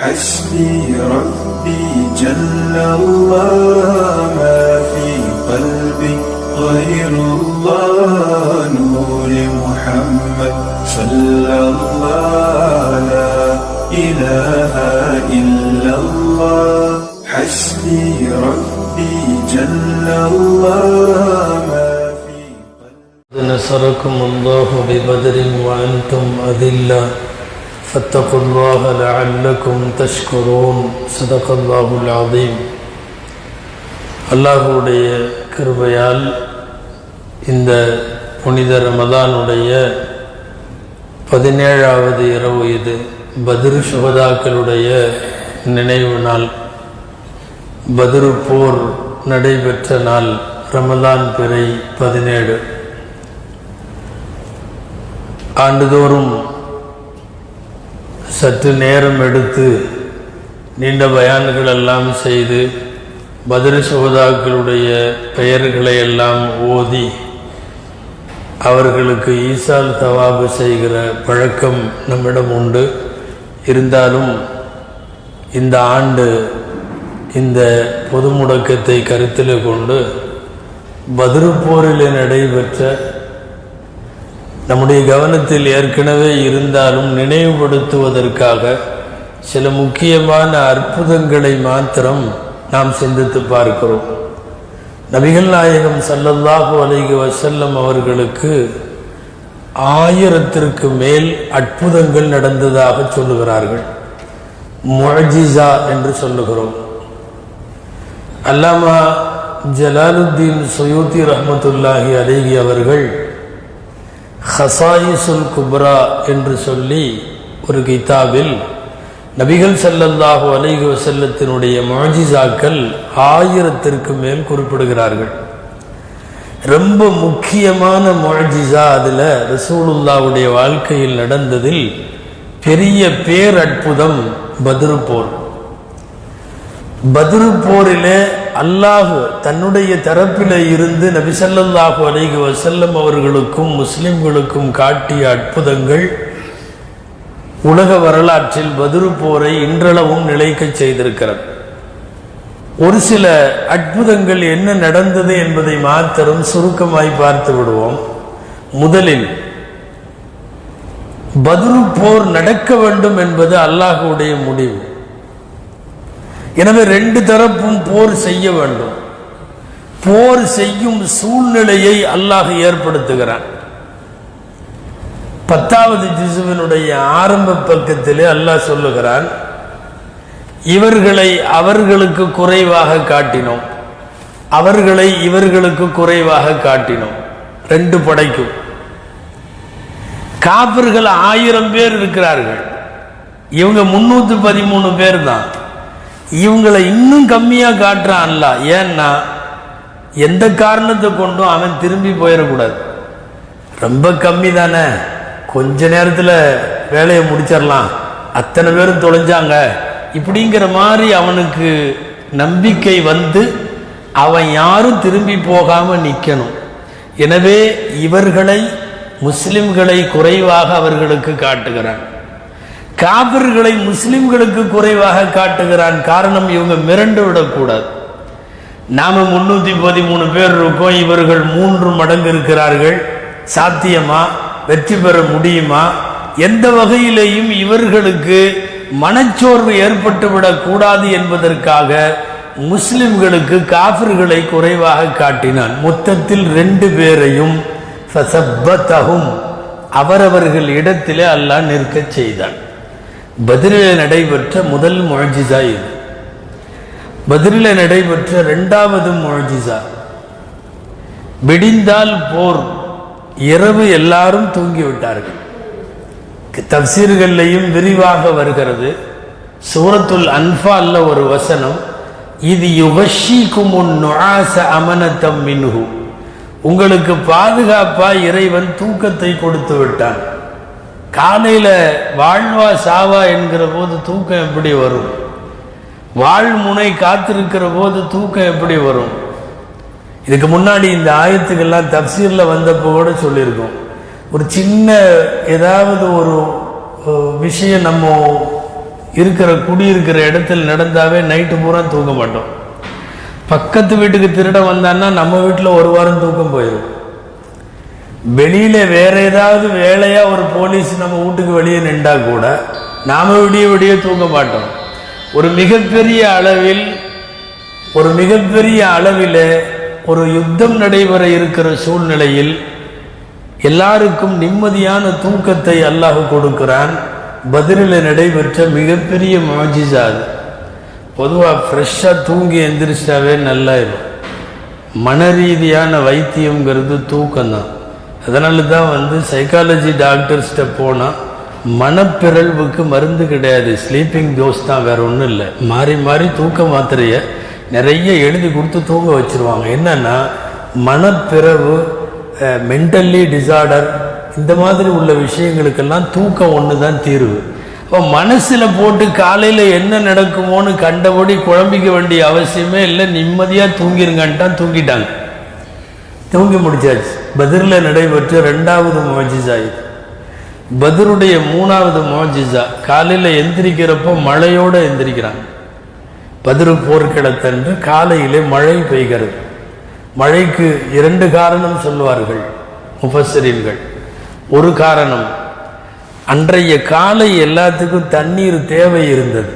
حسبي ربي جل الله ما في قلبي غير الله نور محمد صلى الله لا إله إلا الله. حسبي ربي جل الله ما في قلبي. نصركم الله ببدر وأنتم أذلة. فاتقوا الله لعلكم تشكرون صدق الله العظيم அல்லாஹுடைய கிருபையால் இந்த புனித ரமதானுடைய பதினேழாவது இரவு இது பத்ரு சுகதாக்களுடைய நினைவு நாள் பத்ரு போர் நடைபெற்ற நாள் ரமலான் பிறை பதினேழு ஆண்டுதோறும் சற்று நேரம் எடுத்து நீண்ட பயான்கள் எல்லாம் செய்து பதில் சோதாக்களுடைய பெயர்களை எல்லாம் ஓதி அவர்களுக்கு ஈசால் தவாபு செய்கிற பழக்கம் நம்மிடம் உண்டு. இருந்தாலும் இந்த ஆண்டு இந்த பொது முடக்கத்தை கருத்தில் கொண்டு பதிரு போரில் நடைபெற்ற நம்முடைய கவனத்தில் ஏற்கனவே இருந்தாலும் நினைவுபடுத்துவதற்காக சில முக்கியமான அற்புதங்களை மாத்திரம் நாம் சிந்தித்து பார்க்கிறோம். நபிகள் நாயகம் சல்லல்லாஹு அலைகி வசல்லம் அவர்களுக்கு ஆயிரத்திற்கு மேல் அற்புதங்கள் நடந்ததாக சொல்லுகிறார்கள். முஅஜிசா என்று சொல்லுகிறோம். அல்லாமா ஜலாலுத்தீன் சுயூத்தி ரஹ்மத்துல்லாஹி அலைஹி அவர்கள் ஹசாயிசுல் குப்ரா என்று சொல்லி ஒரு கிதாபில் நபிகள் ஸல்லல்லாஹு அலைஹி செல்லத்தினுடைய மாஜிசாக்கள் ஆயிரத்திற்கு மேல் குறிப்பிடுகிறார்கள். ரொம்ப முக்கியமான மாஜிசா அதில் ரசூலுல்லாவுடைய வாழ்க்கையில் நடந்ததில் பெரிய பேரற்புதம் பத்ரு போர் பத்ரு போரிலே அல்லாஹ் தன்னுடைய தரப்பில இருந்து நபிசல்லாஹு அலைஹி வசல்லம் அவர்களுக்கும் முஸ்லிம்களுக்கும் காட்டிய அற்புதங்கள் உலக வரலாற்றில் பத்ரு போரை இன்றளவும் நிலைக்கச் செய்திருக்கிறது. ஒரு சில அற்புதங்கள் என்ன நடந்தது என்பதை மாத்திரம் சுருக்கமாய் பார்த்து விடுவோம். முதலில் பதிரு போர் நடக்க வேண்டும் என்பது அல்லாஹுடைய முடிவு. எனவே ரெண்டு தரப்பும் போர் செய்ய வேண்டும். போர் செய்யும் சூழ்நிலையை அல்லாஹ் ஏற்படுத்துகிறான். பத்தாவது ஜிசுவினுடைய ஆரம்ப பக்கத்திலே அல்லாஹ் சொல்லுகிறான் இவர்களை அவர்களுக்கு குறைவாக காட்டினோம். அவர்களை இவர்களுக்கு குறைவாக காட்டினோம். ரெண்டு படைக்கும். காப்பர்கள் ஆயிரம் பேர் இருக்கிறார்கள். இவங்க முன்னூத்தி பதிமூணு பேர் தான். இவங்களை இன்னும் கம்மியாக காட்டுறான் அல்ல ஏன்னா எந்த காரணத்தை கொண்டும் அவன் திரும்பி போயிடக்கூடாது. ரொம்ப கம்மி தானே கொஞ்ச நேரத்தில் வேலையை முடிச்சிடலாம். அத்தனை பேரும் தொலைஞ்சாங்க. இப்படிங்கிற மாதிரி அவனுக்கு நம்பிக்கை வந்து அவன் யாரும் திரும்பி போகாமல் நிற்கணும் எனவே இவர்களை முஸ்லிம்களை குறைவாக அவர்களுக்கு காட்டுகிறான். காபிர்களை முஸ்லிம்களுக்கு குறைவாக காட்டுகிறான் காரணம் இவங்க மிரண்டு விடக்கூடாது. நாம முன்னூத்தி பதிமூணு பேர் இருக்கோம் இவர்கள் மூன்று மடங்கு இருக்கிறார்கள். சாத்தியமா? வெற்றி பெற முடியுமா? எந்த வகையிலேயும் இவர்களுக்கு மனச்சோர்வு ஏற்பட்டுவிடக் கூடாது என்பதற்காக முஸ்லிம்களுக்கு காபிர்களை குறைவாக காட்டினான். மொத்தத்தில் ரெண்டு பேரையும் அவரவர்கள் இடத்திலே அல்லாஹ் நிற்கச் செய்தான். பதிலில் நடைபெற்ற முதல் முழஜிசா இது. பதிலில் நடைபெற்ற ரெண்டாவது முழஜிசா விடிந்தால் போர். இரவு எல்லாரும் தூங்கிவிட்டார்கள். தப்சீர்கள்லையும் விரிவாக வருகிறது. சூரத்துல் அன்பால்ல ஒரு வசனம் இது யுகஷிக்கும் நுழாச அமனத்தம் மின்ஹு. உங்களுக்கு பாதுகாப்பா இறைவன் தூக்கத்தை கொடுத்து விட்டான். காலையில் வாழ்வா சாவா என்கிற போது தூக்கம் எப்படி வரும்? வாழ்முனை காத்திருக்கிற போது தூக்கம் எப்படி வரும்? இதுக்கு முன்னாடி இந்த ஆயத்துக்கெல்லாம் தப்சீரில் வந்தப்போ கூட சொல்லியிருக்கோம். ஒரு சின்ன ஏதாவது ஒரு விஷயம் நம்ம இருக்கிற குடி இருக்கிற இடத்துல நடந்தாவே நைட்டு பூரா தூங்க மாட்டோம். பக்கத்து வீட்டுக்கு திருட வந்தான்னா நம்ம வீட்டில் ஒரு வாரம் தூக்கம் போயிடும் வெளியில வேற ஏதாவது வேலையா ஒரு போலீஸ் நம்ம வீட்டுக்கு வெளியே நின்றா கூட நாம விடிய விடிய தூங்க மாட்டோம். ஒரு மிகப்பெரிய அளவில் ஒரு மிகப்பெரிய அளவில் ஒரு யுத்தம் நடைபெற இருக்கிற சூழ்நிலையில் எல்லாருக்கும் நிம்மதியான தூக்கத்தை அல்லாஹ் கொடுக்கிறான். பதிலில் நடைபெற்ற மிகப்பெரிய மாஜிசா அது. பொதுவாக ஃப்ரெஷ்ஷாக தூங்கி எந்திரிச்சாவே நல்லா இருக்கும் மன ரீதியான வைத்தியங்கிறது தூக்கம்தான். அதனால தான் வந்து சைக்காலஜி டாக்டர்ஸ்கிட்ட போனால் மனப்பிறழ்வுக்கு மருந்து கிடையாது. ஸ்லீப்பிங் டோஸ் தான் வேற ஒன்றும் இல்லை. மாறி மாறி தூக்க மாத்திரையை நிறைய எழுதி கொடுத்து தூங்க வச்சிருவாங்க. என்னன்னா மனப்பிறவு மென்டல்லி டிசார்டர் இந்த மாதிரி உள்ள விஷயங்களுக்கெல்லாம் தூக்கம் ஒன்று தான் தீர்வு. அப்போ மனசில் போட்டு காலையில் என்ன நடக்குமோன்னு கண்டபடி குழம்பிக்க வேண்டிய அவசியமே இல்லை. நிம்மதியாக தூங்கிருங்கன்ட்டான் தூங்கிட்டாங்க. தூங்கி முடிச்சாச்சு. பதிரில் நடைபெற்ற ரெண்டாவது மோஜிசா இது. பதிருடைய மூணாவது மோஜிசா காலையில் எந்திரிக்கிறப்போ மழையோடு எந்திரிக்கிறாங்க. பதிரு போர்க்கிடத்தன்று காலையிலே மழை பெய்கிறது. மழைக்கு இரண்டு காரணம் சொல்வார்கள் முஃபஸ்ஸரீன்கள். ஒரு காரணம் அன்றைய காலை எல்லாத்துக்கும் தண்ணீர் தேவை இருந்தது.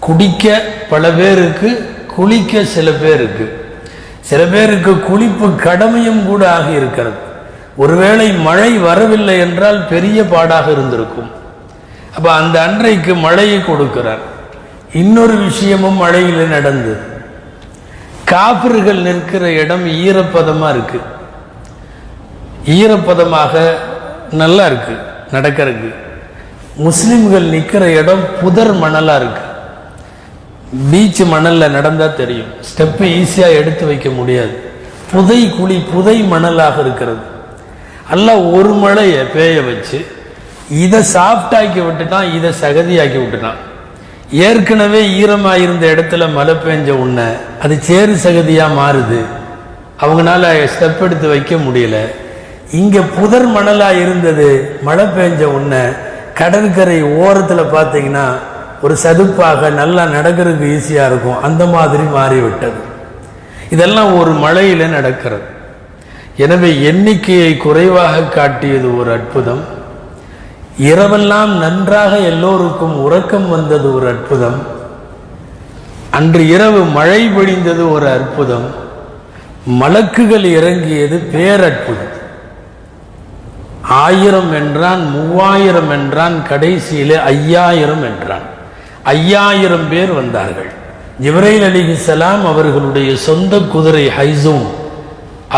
குடிக்க பல பேருக்கு குளிக்க சில பேருக்கு. சில பேருக்கு குளிப்பு கடமையும் கூட ஆகி இருக்கிறது. ஒருவேளை மழை வரவில்லை என்றால் பெரிய பாடாக இருந்திருக்கும். அப்ப அந்த அன்றைக்கு மழையை கொடுக்கிறார். இன்னொரு விஷயமும் மழையில் நடந்தது காபிர்கள் நிற்கிற இடம் ஈரப்பதமா இருக்கு. ஈரப்பதமாக நல்லா இருக்கு நடக்கிறதுக்கு. முஸ்லிம்கள் நிற்கிற இடம் புதர் மணலா இருக்கு. பீச் மணல்ல நடந்தா தெரியும். ஸ்டெப்பு ஈஸியா எடுத்து வைக்க முடியாது. புதை குழி புதை மணலாக இருக்கிறது. அல்ல ஒரு மழையை பேய வச்சு இதை சாஃப்டாக்கி விட்டுட்டான் இதை சகதியாக்கி விட்டுட்டான். ஏற்கனவே ஈரமாக இருந்த இடத்துல மழை பெஞ்ச உடனே அது சேறு சகதியா மாறுது. அவங்களால ஸ்டெப் எடுத்து வைக்க முடியல. இங்க புதர் மணலா இருந்தது மழை பெஞ்ச உடனே கடற்கரை ஓரத்துல பார்த்தீங்கன்னா ஒரு சதுப்பாக நல்லா நடக்கிறதுக்கு ஈஸியாக இருக்கும். அந்த மாதிரி மாறிவிட்டது. இதெல்லாம் ஒரு மழையில் நடக்கிறது. எனவே எண்ணிக்கையை குறைவாக காட்டியது ஒரு அற்புதம். இரவெல்லாம் நன்றாக எல்லோருக்கும் உறக்கம் வந்தது ஒரு அற்புதம். அன்று இரவு மழை பொழிந்தது ஒரு அற்புதம். மலக்குகள் இறங்கியது பேரற்புதம். ஆயிரம் என்றான் மூவாயிரம் என்றான் கடைசியிலே ஐயாயிரம் என்றான். ஐயாயிரம் பேர் வந்தார்கள். ஜிப்ரைல் அலிஹிசலாம் அவர்களுடைய சொந்த குதிரை ஹைசூம்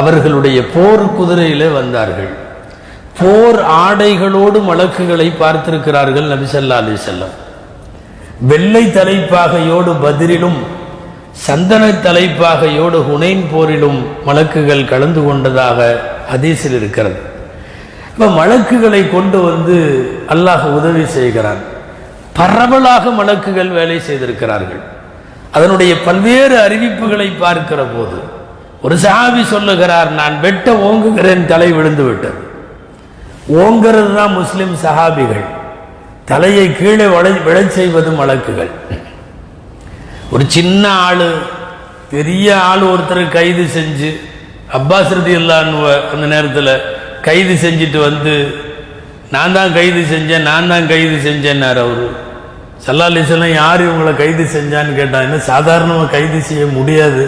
அவர்களுடைய போர் குதிரையிலே வந்தார்கள். போர் ஆடைகளோடு மலக்குகளை பார்த்திருக்கிறார்கள் நபிசல்லா அலி செல்லம் வெள்ளை தலைப்பாகையோடு பதிரிலும் சந்தன தலைப்பாகையோடு ஹுனைன் போரிலும் மலக்குகள் கலந்து கொண்டதாக ஹதீஸில் இருக்கிறது. இப்போ மலக்குகளை கொண்டு வந்து அல்லாஹ் உதவி செய்கிறான். பரவலாக மலக்குகள் வேலை செய்திருக்கிறார்கள். அதனுடைய பல்வேறு அறிவிப்புகளை பார்க்கிற போது ஒரு சாவி சொல்லுகிறார் நான் வெட்ட ஓங்குகிறேன் தலை விழுந்து விட்டது. ஓங்கிறது தான் முஸ்லிம் சஹாபிகள். தலையை கீழே வளை விழச் செய்வது மலக்குகள் ஒரு சின்ன ஆள் பெரிய ஆள் ஒருத்தர் கைது செஞ்சு அப்பாஸ் ரதி அந்த நேரத்தில் கைது செஞ்சுட்டு வந்து நான் தான் கைது செஞ்சேன் நான் தான் கைது செஞ்சேன்னார் அவர். சல்லா அலிஸ்லாம் யார் இவங்களை கைது செஞ்சான்னு கேட்டான் என்ன சாதாரணமாக கைது செய்ய முடியாது.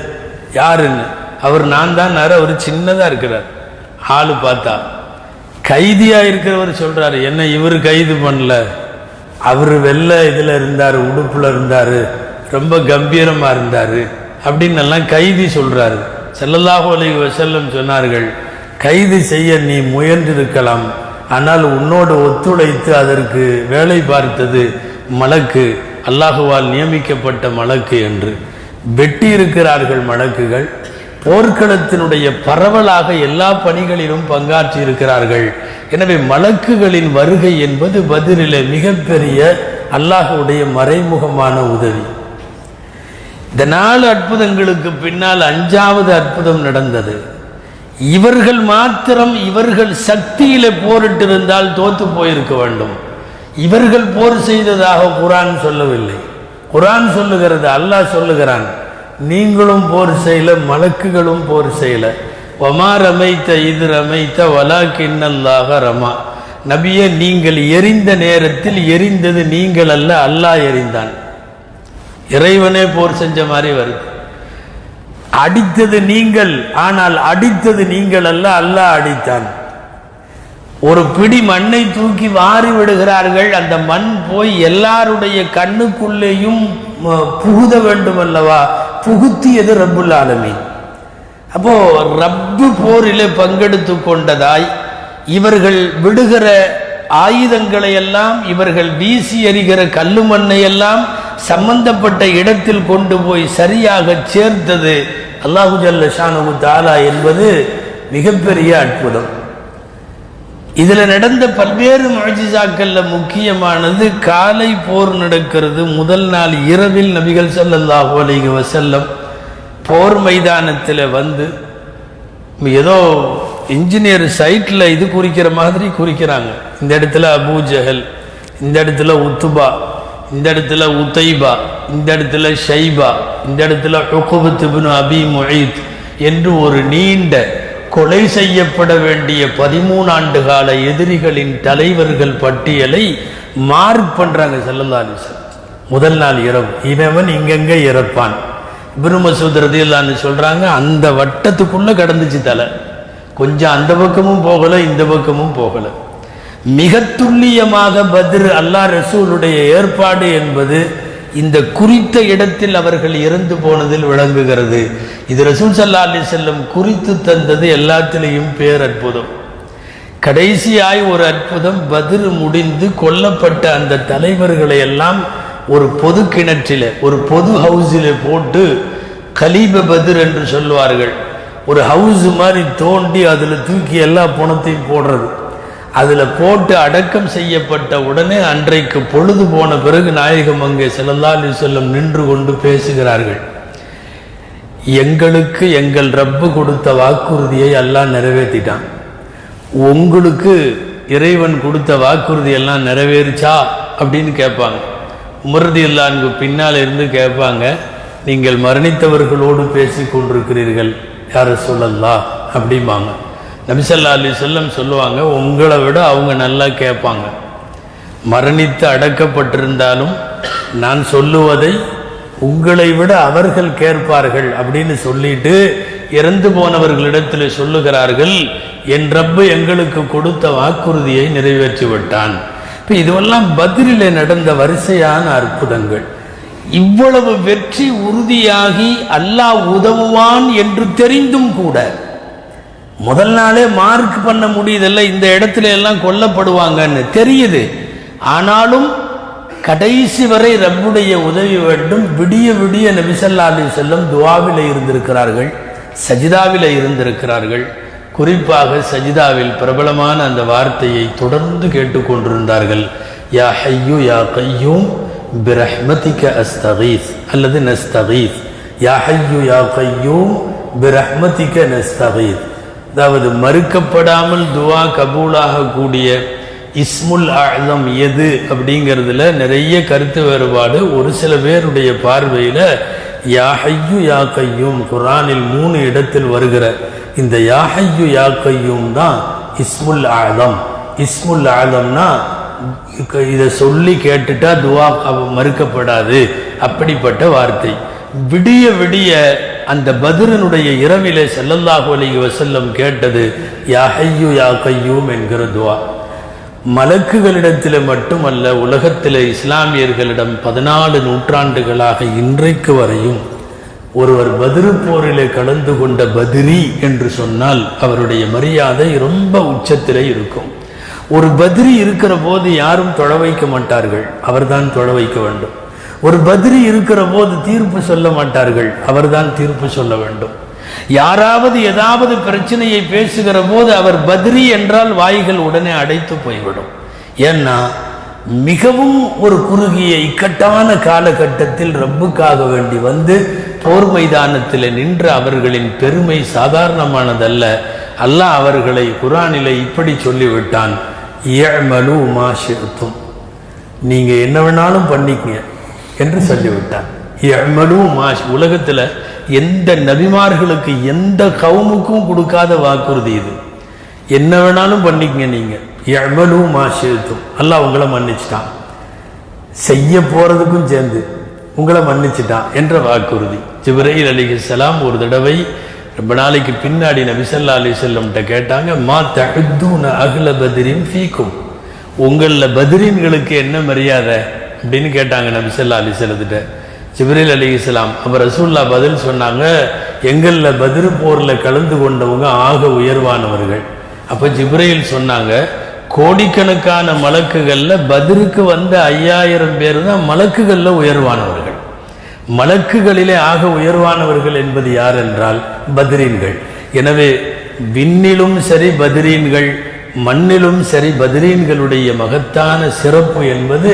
யாருன்னு? அவர் நான் தான் அவர் சின்னதாக இருக்கிறார். ஆள் பார்த்தா. கைதியா இருக்கிறவர் சொல்றாரு என்ன இவர் கைது பண்ணல? அவர் வெள்ளை இதில் இருந்தார் உடுப்புல இருந்தார் ரொம்ப கம்பீரமாக இருந்தார். அப்படின்னு எல்லாம் கைதி சொல்றாரு. ஸல்லல்லாஹு அலி வசல்லம் சொன்னார்கள் கைது செய்ய நீ முயன்றிருக்கலாம். ஆனால் உன்னோடு ஒத்துழைத்து அதற்கு வேலை பார்த்தது மலக்கு அல்லாஹுவால் நியமிக்கப்பட்ட மலக்கு என்று வெட்டி இருக்கிறார்கள் மலக்குகள் போர்க்களத்தினுடைய பரவலாக எல்லா பணிகளிலும் பங்காற்றி இருக்கிறார்கள் எனவே மலக்குகளின் வருகை என்பது பதிலிலே மிகப்பெரிய அல்லாஹுடைய மறைமுகமான உதவி. இந்த நாலு அற்புதங்களுக்கு பின்னால் அஞ்சாவது அற்புதம் நடந்தது. இவர்கள் மாத்திரம் இவர்கள் சக்தியில போரிட்டிருந்தால் தோத்து போயிருக்க வேண்டும். இவர்கள் போர் செய்ததாக குரான் சொல்லவில்லை. குரான் சொல்லுகிறது அல்லாஹ் சொல்லுகிறான் நீங்களும் போர் செய்யல மலக்குகளும் போர் செய்யல. ஒமா ரமைத்த இது ரமைத்த வலா கிண்ணல்லாக ரமா. நபிய நீங்கள் எரிந்த நேரத்தில் எரிந்தது நீங்கள் அல்ல அல்லாஹ் எரிந்தான். இறைவனே போர் செஞ்ச மாதிரி வருது. அடித்தது நீங்கள் ஆனால் அடித்தது நீங்கள் அல்ல அல்லாஹ் அடித்தான். ஒரு பிடி மண்ணை தூக்கி வாரி விடுகிறார்கள். அந்த மண் போய் எல்லாருடைய கண்ணுக்குள்ளேயும் புகுத வேண்டும் அல்லவா புகுத்தியது ரப்புல் ஆலமீன். அப்போ ரப்பு போரிலே பங்கெடுத்து கொண்டதாய் இவர்கள் விடுகிற ஆயுதங்களை எல்லாம் இவர்கள் வீசி எறிகிற கல்லு மண்ணை எல்லாம் சம்பந்தப்பட்ட இடத்தில் கொண்டு போய் சரியாக சேர்த்தது. அல்லாஹு ஜல்ல ஷானு தாலா என்பது மிகப்பெரிய அற்புதம். இதில் நடந்த பல்வேறு முழஜிசாக்கள்ல முக்கியமானது காலை போர் நடக்கிறது முதல் நாள் இரவில் நபிகள் ஸல்லல்லாஹு அலிக வசல்லம் போர் மைதானத்தில் வந்து ஏதோ இன்ஜினியர் சைட்டில் இது குறிக்கிற மாதிரி குறிக்கிறாங்க. இந்த இடத்துல அபூஜஹல் இந்த இடத்துல உத்துபா இந்த இடத்துல உத்தைபா இந்த இடத்துல ஷைபா இந்த இடத்துல உக்குபத் இப்னு அபி முஈத் என்று ஒரு நீண்ட கொலை செய்யப்பட வேண்டிய பதிமூணு ஆண்டு கால எதிரிகளின் தலைவர்கள் பட்டியலை மார்க் பண்றாங்க செல்லல்லா முதல் நாள் இரவு. இவன் இங்கங்க இறப்பான். இப்னு மசூத் சொல்கிறாங்க சொல்றாங்க அந்த வட்டத்துக்குள்ள கடந்துச்சு தலை. கொஞ்சம் அந்த பக்கமும் போகல இந்த பக்கமும் போகல. மிக துல்லியமாக பத்ர் அல்லாஹ் ரசூலுடைய ஏற்பாடு என்பது இந்த குறித்த இடத்தில் அவர்கள் இறந்து போனதில் விளங்குகிறது. இது ரசூல் சல்லா அலி செல்லம் குறித்து தந்தது எல்லாத்திலையும் பேர் அற்புதம். கடைசியாய் ஒரு அற்புதம் பத்ர் முடிந்து கொல்லப்பட்ட அந்த தலைவர்களை எல்லாம் ஒரு பொது கிணற்றில ஒரு பொது ஹவுஸில் போட்டு கலீப பத்ர் என்று சொல்வார்கள் ஒரு ஹவுஸ் மாதிரி தோண்டி அதில் தூக்கி எல்லா பணத்தையும் போடுறது. அதில் போட்டு அடக்கம் செய்யப்பட்ட உடனே அன்றைக்கு பொழுது போன பிறகு நாயகம் அங்கே செல்லல்லா அலைஹி வஸல்லம் நின்று கொண்டு பேசுகிறார்கள். எங்களுக்கு எங்கள் ரப்பு கொடுத்த வாக்குறுதியை எல்லாம் நிறைவேற்றிட்டான். உங்களுக்கு இறைவன் கொடுத்த வாக்குறுதி எல்லாம் நிறைவேறுச்சா? அப்படின்னு கேட்பாங்க. உமரதி இல்லான்கு பின்னால் இருந்து கேட்பாங்க நீங்கள் மரணித்தவர்களோடு பேசி கொண்டிருக்கிறீர்கள் யார சொல்லலாம் அப்படிம்பாங்க. நபிசல்லா அலி செல்லம் சொல்லுவாங்க உங்களை விட அவங்க நல்லா கேட்பாங்க. மரணித்து அடக்கப்பட்டிருந்தாலும் நான் சொல்லுவதை உங்களை விட அவர்கள் கேட்பார்கள் அப்படின்னு சொல்லிட்டு இறந்து போனவர்களிடத்தில் சொல்லுகிறார்கள் என் ரப்பு எங்களுக்கு கொடுத்த வாக்குறுதியை நிறைவேற்றி விட்டான் இப்போ இதுவெல்லாம் பதிலில் நடந்த வரிசையான அற்புதங்கள். இவ்வளவு வெற்றி உறுதியாகி அல்லாஹ் உதவுவான் என்று தெரிந்தும் கூட முதல் நாளே மார்க் பண்ண முடியுதல்ல இந்த இடத்துல எல்லாம் கொல்லப்படுவாங்கன்னு தெரியுது. ஆனாலும் கடைசி வரை ரப்புடைய உதவி வேண்டும். விடிய விடிய நபிசல்லா அலி செல்லம் இருந்திருக்கிறார்கள் சஜிதாவில் இருந்திருக்கிறார்கள். குறிப்பாக சஜிதாவில் பிரபலமான அந்த வார்த்தையை தொடர்ந்து கேட்டுக்கொண்டிருந்தார்கள் யா ஹையு யா கையூம் பிரஹ்மதிக அஸ்தகீஸ் அல்லது நஸ்தகீஸ். யா ஹையு யா கையூம் பிரஹ்மதிக நஸ்தகீஸ். அதாவது மறுக்கப்படாமல் துவா கபூலாக கூடிய இஸ்முல் ஆழம் எது அப்படிங்கிறதுல நிறைய கருத்து வேறுபாடு. ஒரு சில பேருடைய பார்வையில் யாஹையு யாக்கையும் யா கையும் குரானில் மூணு இடத்தில் வருகிற இந்த யாஹையு யாக்கையும் யா கையும் தான் இஸ்முல் ஆழம் இஸ்முல் ஆழம்னா இதை சொல்லி கேட்டுட்டா துவா அவ- மறுக்கப்படாது. அப்படிப்பட்ட வார்த்தை. விடிய விடிய அந்த பதிரனுடைய இரவிலே செல்லல்லாஹு அலி வசல்லம் கேட்டது யா ஹையு யா கையூம் என்கிற துவா. மலக்குகளிடத்தில் மட்டுமல்ல உலகத்தில் இஸ்லாமியர்களிடம் பதினாலு நூற்றாண்டுகளாக இன்றைக்கு வரையும் ஒருவர் பதிரு போரிலே கலந்து கொண்ட பதிரி என்று சொன்னால் அவருடைய மரியாதை ரொம்ப உச்சத்திலே இருக்கும். ஒரு பதிரி இருக்கிற போது யாரும் தொழ வைக்க மாட்டார்கள் அவர்தான் தொழ வைக்க வேண்டும். ஒரு பதிரி இருக்கிற போது தீர்ப்பு சொல்ல மாட்டார்கள் அவர்தான் தீர்ப்பு சொல்ல வேண்டும். யாராவது ஏதாவது பிரச்சனையை பேசுகிற போது அவர் பத்ரி என்றால் வாய்கள் உடனே அடைத்து போய்விடும். ஏன்னா மிகவும் ஒரு குறுகிய இக்கட்டான காலகட்டத்தில் ரப்புக்காக வேண்டி வந்து போர் மைதானத்தில் நின்ற அவர்களின் பெருமை சாதாரணமானதல்ல. அல்லாஹ் அவர்களை குரானிலே இப்படி சொல்லிவிட்டான் ஏழ்மலு மா நீங்க என்ன வேணாலும் பண்ணிக்கங்க என்று சொல்லிவிட்டார் ஏழ்மலு மாஷ் உலகத்துல எந்த நபிமார்களுக்கு எந்த கவுமுக்கும் கொடுக்காத வாக்குறுதி இது. என்ன வேணாலும் பண்ணிக்கங்க நீங்க. எவ்வளவு ஆசிரியத்தும் அல்லாஹ் உங்களை மன்னிச்சிட்டான். செய்ய போறதுக்கும் சேர்ந்து உங்களை மன்னிச்சிட்டான் என்ற வாக்குறுதி. ஜிப்ரீல் அலிஹிஸ்ஸலாம் ஒரு தடவை ரொம்ப நாளைக்கு பின்னாடி நபிசல்லா அலி செல்லம்கிட்ட கேட்டாங்க மா தகுதூன அகில பதிரின் ஃபீக்கும்? உங்களில் பதிரீன்களுக்கு என்ன மரியாதை? அப்படின்னு கேட்டாங்க நபிசல்லா அலி செல்லத்திட்ட ஜிப்ரீல் அலி இஸ்லாம். அப்போ ரசூல்லா பதில் சொன்னாங்க எங்களில் பதிரு போரில் கலந்து கொண்டவங்க ஆக உயர்வானவர்கள். அப்போ ஜிப்ரீல் சொன்னாங்க கோடிக்கணக்கான மலக்குகளில் பதிருக்கு வந்த ஐயாயிரம் பேர் தான் மலக்குகளில் உயர்வானவர்கள். மலக்குகளிலே ஆக உயர்வானவர்கள் என்பது யார் என்றால் பதிரீன்கள். எனவே விண்ணிலும் சரி பதிரீன்கள் மண்ணிலும் சரி பதிரீன்களுடைய மகத்தான சிறப்பு என்பது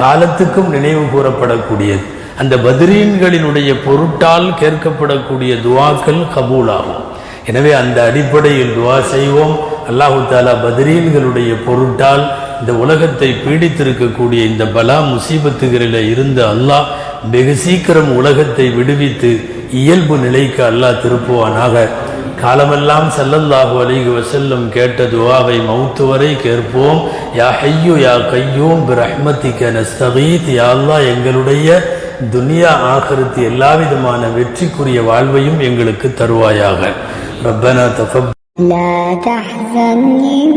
காலத்துக்கும் நினைவு கூறப்படக்கூடியது. அந்த பத்ரீன்களினுடைய பொருட்டால் கேட்கப்படக்கூடிய துவாக்கள் கபூலாகும். எனவே அந்த அடிப்படையில் துவா செய்வோம். அல்லாஹு தாலா பத்ரீன்களுடைய பொருட்டால் இந்த உலகத்தை பீடித்திருக்கக்கூடிய இந்த பலா முசீபத்துகளில் இருந்த அல்லாஹ் வெகு சீக்கிரம் உலகத்தை விடுவித்து இயல்பு நிலைக்கு அல்லாஹ் திருப்புவானாக. காலமெல்லாம் செல்லல்லாஹு அலிகு வசல்லம் கேட்ட துவாவை மௌத்து வரை கேட்போம். யா ஹையு யா கையூம் பிரஹ்மத்திக்க நஸ்தகீத். யா அல்லாஹ் எங்களுடைய துனியா ஆகரத்து எல்லா விதமான வெற்றிக்குரிய வாழ்வையும் எங்களுக்கு தருவாயாக ரப்பனா தஃபப் لا تحزن إن